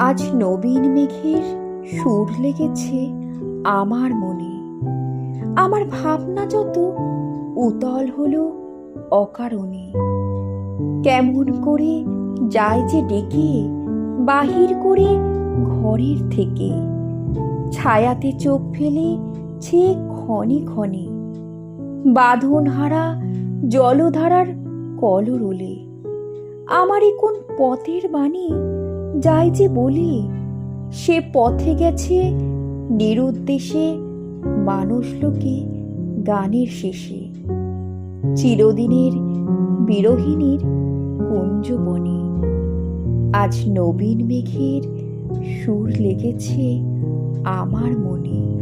আজ নবীন মেঘের সুর লেগেছে আমার মনে। আমার ভাবনা যত উতল হলো অকারণে। কেমন করে যায় যে ডেকে, বাহির করে ঘরের থেকে। ছায়াতে চোখ ফেলে ছে ক্ষণে ক্ষণে। বাঁধন হারা জলধারার কলরোলে। আমারই কোন পথের বাণী যায় যে বলি, সে পথে গেছে নিরুদ্দেশে মানুষ লোকে গানের শেষে। চিরদিনের বিরোহিনীর কুঞ্জবনে। আজ নবীন মেঘের সুর লেগেছে আমার মনে।